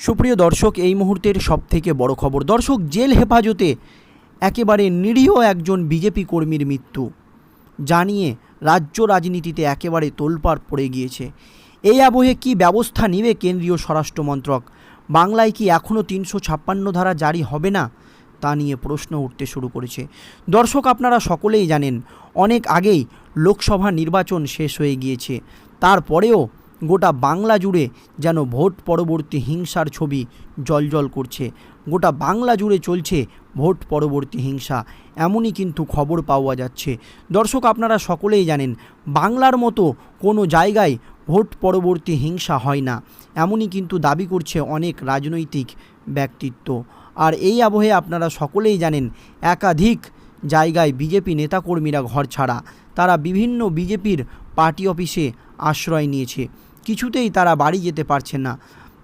সুপ্রিয় দর্শক, এই মুহূর্তের সবথেকে বড় খবর। দর্শক, জেল হেফাজতে একেবারে নিরীহ একজন বিজেপি কর্মীর মৃত্যু। জানিয়ে রাজ্য রাজনীতিতে একেবারে তোলপাড় পড়ে গিয়েছে। এই আবহে কি ব্যবস্থা নেবে কেন্দ্রীয় স্বরাষ্ট্র মন্ত্রক? বাংলায় কি এখনও তিনশো ছাপ্পান্ন ধারা জারি হবে না? তা নিয়ে প্রশ্ন উঠতে শুরু করেছে। দর্শক, আপনারা সকলেই জানেন, অনেক আগেই লোকসভা নির্বাচন শেষ হয়ে গিয়েছে। তারপরেও গোটা বাংলা জুড়ে যেন ভোট পরবর্তী হিংসার ছবি জলজল করছে। গোটা বাংলা জুড়ে চলছে ভোট পরবর্তী হিংসা। এমনই কিন্তু খবর পাওয়া যাচ্ছে। দর্শক, আপনারা সকলেই জানেন, বাংলার মতো কোনো জায়গায় ভোট পরবর্তী হিংসা হয় না। এমনই কিন্তু দাবি করছে অনেক রাজনৈতিক ব্যক্তিত্ব। আর এই আবহে আপনারা সকলেই জানেন, একাধিক জায়গায় বিজেপি নেতাকর্মীরা ঘর ছাড়া। তারা বিভিন্ন বিজেপির পার্টি অফিসে আশ্রয় নিয়েছে। কিছুতেই তারা বাড়ি যেতে পারছে না।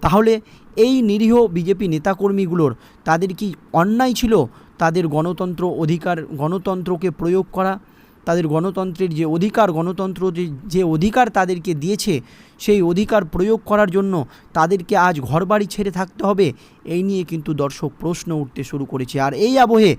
তাহলে এই নিরীহ বিজেপি নেতাকর্মীগুলোর তাদের কি অন্যায় ছিল? তাদের গণতন্ত্র অধিকার, গণতন্ত্রকে প্রয়োগ করা, তাদের গণতন্ত্রের যে অধিকার, গণতন্ত্র যে যে অধিকার তাদেরকে দিয়েছে, সেই অধিকার প্রয়োগ করার জন্য তাদেরকে আজ ঘরবাড়ি ছেড়ে থাকতে হবে, এই নিয়ে কিন্তু দর্শক প্রশ্ন উঠতে শুরু করেছে। আর এই আবহে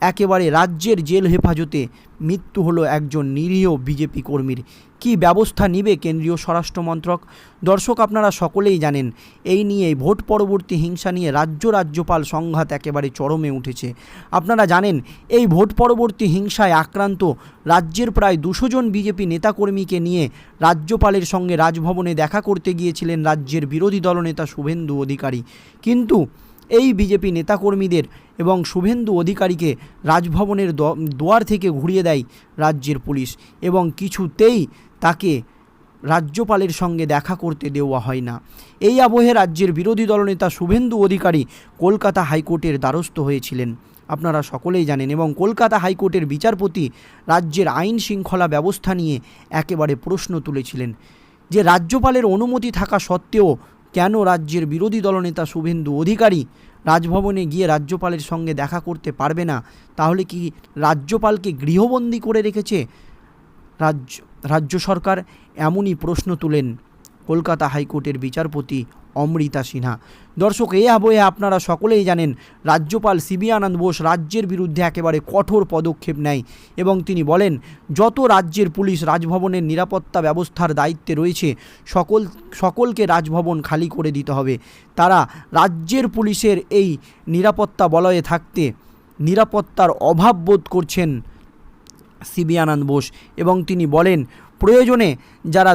একেবারে রাজ্যের জেল হেফাজতে মৃত্যু হলো একজন নিরীহ বিজেপি কর্মীর। কি ব্যবস্থা নিবে কেন্দ্রীয় স্বরাষ্ট্রমন্ত্রক দর্শক, আপনারা সকলেই জানেন, এই নিয়ে ভোট পরবর্তী হিংসা নিয়ে রাজ্য রাজ্যপাল সংঘাত একেবারে চরমে উঠেছে। আপনারা জানেন, এই ভোট পরবর্তী হিংসায় আক্রান্ত রাজ্যের প্রায় দুশো জন বিজেপি নেতাকর্মীকে নিয়ে রাজ্যপালের সঙ্গে রাজভবনে দেখা করতে গিয়েছিলেন রাজ্যের বিরোধী দলনেতা শুভেন্দু অধিকারী। কিন্তু এই বিজেপি নেতাকর্মীদের এবং শুভেন্দু অধিকারীকে রাজভবনের দোয়ার থেকে ঘুরিয়ে দেয় রাজ্যের পুলিশ এবং কিছুতেই তাকে রাজ্যপালের সঙ্গে দেখা করতে দেওয়া হয় না। এই আবহে রাজ্যের বিরোধী দলনেতা শুভেন্দু অধিকারী কলকাতা হাইকোর্টের দ্বারস্থ হয়েছিলেন। আপনারা সকলেই জানেন এবং কলকাতা হাইকোর্টের বিচারপতি রাজ্যের আইন শৃঙ্খলা ব্যবস্থা নিয়ে একেবারে প্রশ্ন তুলেছিলেন যে রাজ্যপালের অনুমতি থাকা সত্ত্বেও কেন রাজ্যের বিরোধী দলনেতা শুভেন্দু অধিকারী রাজভবনে গিয়ে রাজ্যপালের সঙ্গে দেখা করতে পারবে না? তাহলে কি রাজ্যপালকে গৃহবন্দী করে রেখেছে রাজ্য রাজ্য সরকার? এমনই প্রশ্ন তুলেন কলকাতা হাইকোর্টের বিচারপতি অমৃতা সিনহা। দর্শক এই আবহে আপনারা সকলেই জানেন, রাজ্যপাল সিবি আনন্দ বোস রাজ্যের বিরুদ্ধে একেবারে কঠোর পদক্ষেপ নেয় এবং তিনি বলেন, যত রাজ্যের পুলিশ রাজভবনের নিরাপত্তা ব্যবস্থার দায়িত্বে রয়েছে, সকল, সকলকে রাজভবন খালি করে দিতে হবে। তারা রাজ্যের পুলিশের এই নিরাপত্তা বলয়ে থাকতে নিরাপত্তার অভাব বোধ করছেন সিবি আনন্দ বোস এবং তিনি বলেন, প্রয়োজনে যারা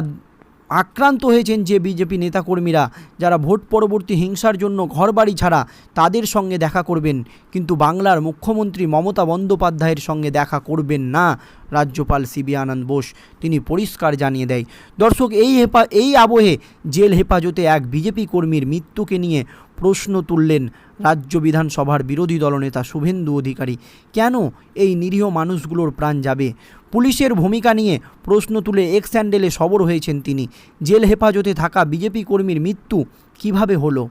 আক্রান্ত হয়েছেন যে বিজেপি নেতাকর্মীরা, যারা ভোট পরবর্তী হিংসার জন্য ঘরবাড়ি ছাড়া তাদের সঙ্গে দেখা করবেন, কিন্তু বাংলার মুখ্যমন্ত্রী মমতা বন্দ্যোপাধ্যায়ের সঙ্গে দেখা করবেন না। রাজ্যপাল সিবি আনন্দ বোস তিনি পরিষ্কার জানিয়ে দেয়, দর্শক, এই হেপা, এই আবহে জেল হেফাজতে এক বিজেপি কর্মীর মৃত্যুকে নিয়ে প্রশ্ন তুললেন রাজ্য বিধানসভার বিরোধী দলনেতা শুভেন্দু অধিকারী। কেন এই নিরীহ মানুষগুলোর প্রাণ যাবে? পুলিশের ভূমিকা নিয়ে প্রশ্ন তুলে এক্স স্যান্ডেলে সবর হয়েছেন তিনি। জেল হেফাজতে থাকা বিজেপি কর্মীর মৃত্যু কীভাবে হলো?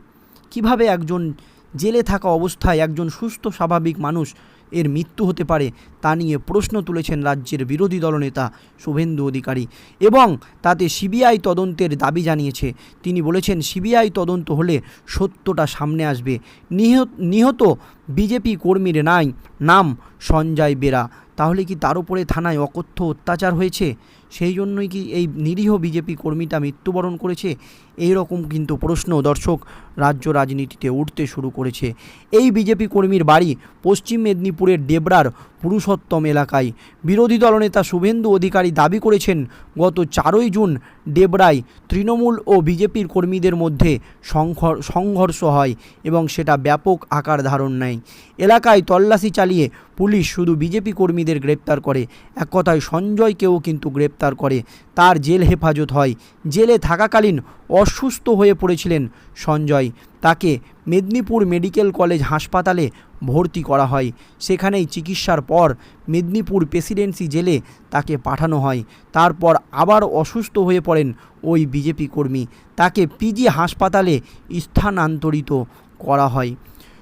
কীভাবে একজন জেলে থাকা অবস্থায় একজন সুস্থ, স্বাভাবিক মানুষ এর মৃত্যু হতে পারে তা নিয়ে প্রশ্ন তুলেছেন রাজ্যের বিরোধী দলনেতা শুভেন্দু অধিকারী এবং তাতে সিবিআই তদন্তের দাবি জানিয়েছে। তিনি বলেছেন, সিবিআই তদন্ত হলে সত্যটা সামনে আসবে। নিহত নিহত বিজেপি কর্মীর নাই, নাম সঞ্জয় বেরা। তাহলে কি তার উপরে থানায় অকথ্য অত্যাচার হয়েছে? সেই জন্যই কি এই নিরীহ বিজেপি কর্মীটা মৃত্যুবরণ করেছে? এই রকম কিন্তু প্রশ্ন দর্শক রাজ্য রাজনীতিতে উঠতে শুরু করেছে। এই বিজেপি কর্মীর বাড়ি পশ্চিম মেদিনীপুরের ডেবরার পুরুষোত্তম এলাকায়। বিরোধী দলনেতা শুভেন্দু অধিকারী দাবি করেছেন, গত চারই জুন ডেবরায় তৃণমূল ও বিজেপির কর্মীদের মধ্যে সংঘর- সংঘর্ষ হয় এবং সেটা ব্যাপক আকার ধারণ নেয়। এলাকায় তল্লাশি চালিয়ে পুলিশ শুধু বিজেপি কর্মীদের গ্রেপ্তার করে। এক কথায় সঞ্জয়কেও কিন্তু গ্রেপ্তার করে। তার জেল হেফাজত হয়। জেলে থাকাকালীন অসুস্থ হয়ে পড়েছিলেন সঞ্জয়। তাকে মেদিনীপুর মেডিকেল কলেজ হাসপাতালে ভর্তি করা হয়। সেখানেই চিকিৎসার পর মেদিনীপুর প্রেসিডেন্সি জেলে তাকে পাঠানো হয়। তারপর আবার অসুস্থ হয়ে পড়েন ওই বিজেপি কর্মী। তাকে পিজি হাসপাতালে স্থানান্তরিত করা হয়।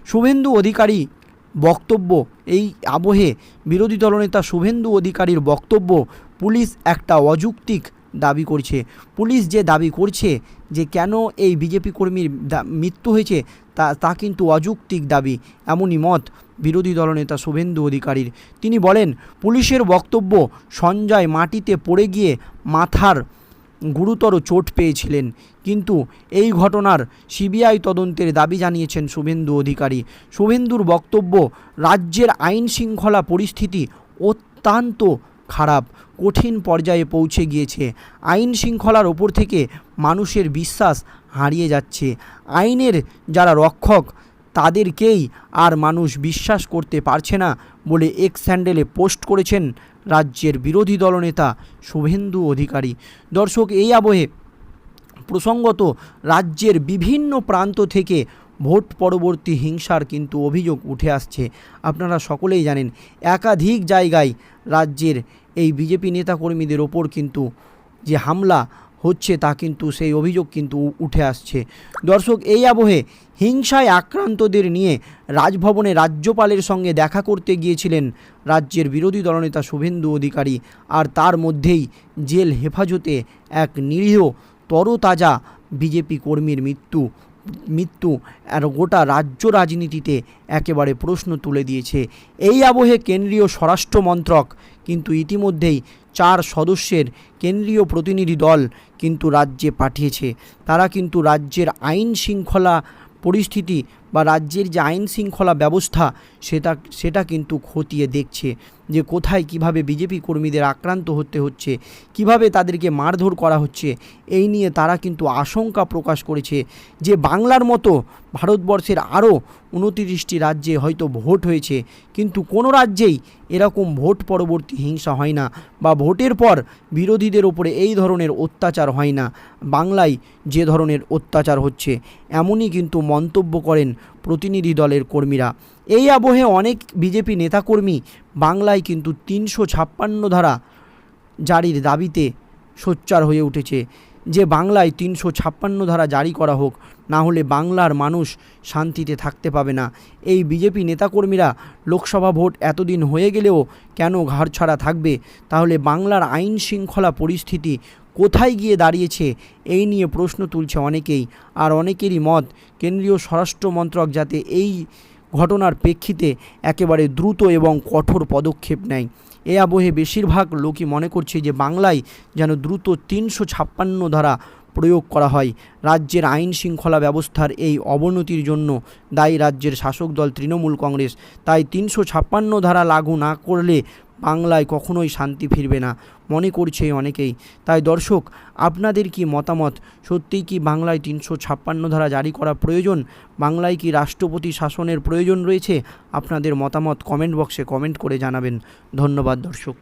শুভেন্দু অধিকারী বক্তব্য, এই আবহে বিরোধী দলনেতা শুভেন্দু অধিকারীর বক্তব্য পুলিশ একটা অযৌক্তিক দাবি করছে। পুলিশ যে দাবি করছে যে কেন এই বিজেপি কর্মীর মৃত্যু হয়েছে, তা তা কিন্তু অযৌক্তিক দাবি। এমনই মত বিরোধী দলনেতা শুভেন্দু অধিকারীর। তিনি বলেন, পুলিশের বক্তব্য সঞ্জয় মাটিতে পড়ে গিয়ে মাথার গুরুতর চোট পেয়েছিলেন। কিন্তু এই ঘটনার সিবিআই তদন্তের দাবি জানিয়েছেন শুভেন্দু অধিকারী। শুভেন্দুর বক্তব্য, রাজ্যের আইন শৃঙ্খলা পরিস্থিতি অত্যন্ত খারাপ, কঠিন পর্যায়ে পৌঁছে গিয়েছে। আইন শৃঙ্খলার ওপর থেকে মানুষের বিশ্বাস হারিয়ে যাচ্ছে। আইনের যারা রক্ষক, তাদেরকেই আর মানুষ বিশ্বাস করতে পারছে না বলে এক্স স্যান্ডেলে পোস্ট করেছেন রাজ্যের বিরোধী দলনেতা শুভেন্দু অধিকারী। দর্শক, এই আবহে প্রসঙ্গত রাজ্যের বিভিন্ন প্রান্ত থেকে ভোট পরবর্তী হিংসার কিন্তু অভিযোগ উঠে আসছে। আপনারা সকলেই জানেন, একাধিক জায়গায় রাজ্যের এই বিজেপি নেতাকর্মীদের ওপর কিন্তু যে হামলা হচ্ছে তা কিন্তু সেই অভিযোগ কিন্তু উঠে আসছে। দর্শক, এই আবহে হিংসায় আক্রান্তদের নিয়ে রাজভবনে রাজ্যপালের সঙ্গে দেখা করতে গিয়েছিলেন রাজ্যের বিরোধী দলনেতা শুভেন্দু অধিকারী আর তার মধ্যেই জেল হেফাজতে এক নিরীহ তরতাজা বিজেপি কর্মীর মৃত্যু মৃত্যু আর গোটা রাজ্য রাজনীতিতে একেবারে প্রশ্ন তুলে দিয়েছে। এই আবহে কেন্দ্রীয় স্বরাষ্ট্র মন্ত্রক কিন্তু ইতিমধ্যেই চার সদস্যের কেন্দ্রীয় প্রতিনিধি দল কিন্তু রাজ্যে পাঠিয়েছে। তারা কিন্তু রাজ্যের আইন শৃঙ্খলা পরিস্থিতি বা রাজ্যের যে আইন শৃঙ্খলা ব্যবস্থা সেটা সেটা কিন্তু খতিয়ে দেখছে। যে কোথায় কীভাবে বিজেপি কর্মীদের আক্রান্ত হতে হচ্ছে, কীভাবে তাদেরকে মারধর করা হচ্ছে, এই নিয়ে তারা কিন্তু আশঙ্কা প্রকাশ করেছে যে বাংলার মতো ভারতবর্ষের আরও উনতিরিশটি রাজ্যে হয়তো ভোট হয়েছে, কিন্তু কোনো রাজ্যেই এরকম ভোট পরবর্তী হিংসা হয় না বা ভোটের পর বিরোধীদের ওপরে এই ধরনের অত্যাচার হয় না, বাংলায় যে ধরনের অত্যাচার হচ্ছে, এমনই কিন্তু মন্তব্য করেন প্রতিনিধি দলের কর্মীরা। এই আবহে অনেক বিজেপি নেতাকর্মী বাংলায় কিন্তু তিনশো ছাপ্পান্ন ধারা জারির দাবিতে সোচ্চার হয়ে উঠেছে যে বাংলায় তিনশো ছাপ্পান্ন ধারা জারি করা হোক, না হলে বাংলার মানুষ শান্তিতে থাকতে পাবে না। এই বিজেপি নেতাকর্মীরা লোকসভা ভোট এতদিন হয়ে গেলেও কেন ঘাড় ছাড়া থাকবে? তাহলে বাংলার আইন শৃঙ্খলা পরিস্থিতি কোথায় গিয়ে দাঁড়িয়েছে? এই নিয়ে প্রশ্ন তুলছে অনেকেই, আর অনেকেরই মত, কেন্দ্রীয় স্বরাষ্ট্র মন্ত্রক যাতে এই ঘটনার প্রেক্ষিতে একেবারে দ্রুত এবং কঠোর পদক্ষেপ নেয়। এ আবহে বেশিরভাগ লোকই মনে করছে যে বাংলায় যেন দ্রুত তিনশো ছাপ্পান্ন ধারা প্রয়োগ করা হয়। রাজ্যের আইন শৃঙ্খলা ব্যবস্থার এই অবনতির জন্য দায়ী রাজ্যের শাসক দল তৃণমূল কংগ্রেস তাই তিনশো ছাপ্পান্ন ধারা লাগু না করলে বাংলায় কখনোই শান্তি ফিরবে না। মনে করছে অনেকেই। তাই দর্শক, আপনাদের কি মতামত? সত্যিই কি বাংলায় তিনশো ছাপ্পান্ন ধারা জারি করা প্রয়োজন? বাংলায় কি রাষ্ট্রপতি শাসনের প্রয়োজন রয়েছে? আপনাদের মতামত কমেন্ট বক্সে কমেন্ট করে জানাবেন। ধন্যবাদ দর্শক।